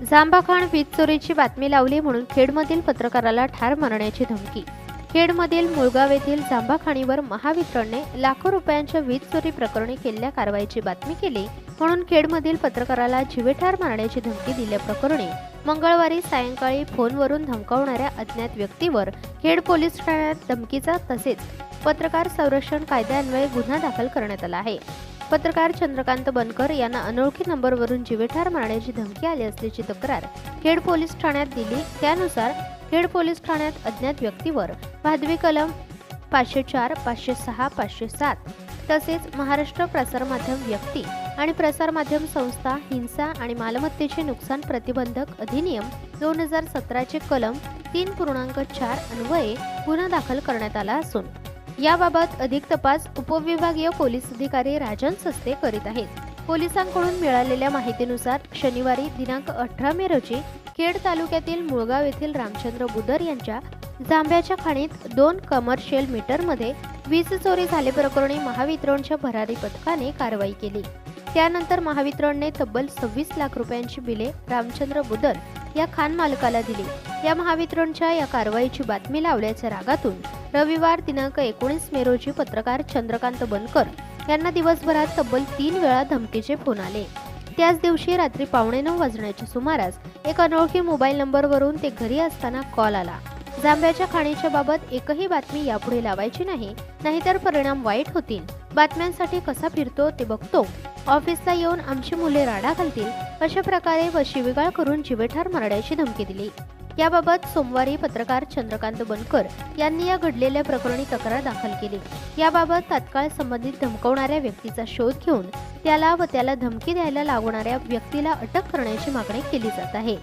जांबाखाण वीज चोरीची बातमी लावली म्हणून खेडमधील पत्रकाराला ठार मारण्याची धमकी. खेडमधील मुळगाव येथील जांबाखाणीवर महावितरणने लाखो रुपयांच्या वीज चोरी प्रकरणी केलेल्या कारवाईची बातमी केली म्हणून खेडमधील पत्रकाराला जीवेठार मारण्याची धमकी दिल्याप्रकरणी मंगळवारी सायंकाळी फोनवरून धमकावणाऱ्या अज्ञात व्यक्तीवर खेड पोलीस ठाण्यात धमकीचा तसेच पत्रकार संरक्षण कायद्यान्वये गुन्हा दाखल करण्यात आला आहे. पत्रकार चंद्रकांत बनकर यांना अनोळखी नंबरवरून जीवेठार मारण्याची धमकी आली असल्याची तक्रार खेड पोलीस ठाण्यात दिली. त्यानुसार खेड पोलीस ठाण्यात अज्ञात व्यक्तीवर भादवी कलम पाचशे चार पाचशे सहा पाचशे सात तसेच महाराष्ट्र प्रसारमाध्यम व्यक्ती आणि प्रसारमाध्यम संस्था हिंसा आणि मालमत्तेचे नुकसान प्रतिबंधक अधिनियम दोन हजार सतराचे कलम तीन पूर्णांक चार अन्वये गुन्हा दाखल करण्यात आला असून याबाबत अधिक तपास उपविभागीय पोलीस अधिकारी राजन सस्ते करीत आहेत. पोलिसांकडून मिळालेल्या माहितीनुसार शनिवारी दिनांक अठरा मे रोजी खेड तालुक्यातील मुळगाव येथील रामचंद्र बुदर यांच्या जांभ्याच्या खाणीत दोन कमर्शियल मीटरमध्ये वीज चोरी झाल्याप्रकरणी महावितरणच्या भरारी पथकाने कारवाई केली. त्यानंतर महावितरणने तब्बल सव्वीस लाख रुपयांची बिले रामचंद्र बुदर या खान मालकाला दिली. या महावितरणच्या या कारवाईची बातमी लावल्याच्या रागातून रविवार दिनांक एकोणीस मे रोजी पत्रकार चंद्रकांत बनकर यांना दिवसभरात तब्बल तीन वेळा धमकीचे फोन आले. त्याच दिवशी रात्री पावणे नऊ वाजण्याच्या सुमारास एक अनोळखी मोबाईल नंबरवरून ते घरी असताना कॉल आला. जांभ्याच्या खाणीच्या बाबत एकही बातमी यापुढे लावायची नाही नाहीतर परिणाम वाईट होतील. बातम्यांसाठी कसा फिरतो ते बघतो. ऑफिसला येऊन आमची मुले राडा घालतील अशा प्रकारे व शिविगाळ करून जीवेठार मारण्याची धमकी दिली. याबाबत सोमवारी पत्रकार चंद्रकांत बनकर यांनी या घडलेल्या प्रकरणी तक्रार दाखल केली. याबाबत तात्काळ संबंधित धमकवणाऱ्या व्यक्तीचा शोध घेऊन त्याला व त्याला धमकी द्यायला लागणाऱ्या व्यक्तीला अटक करण्याची मागणी केली जात आहे.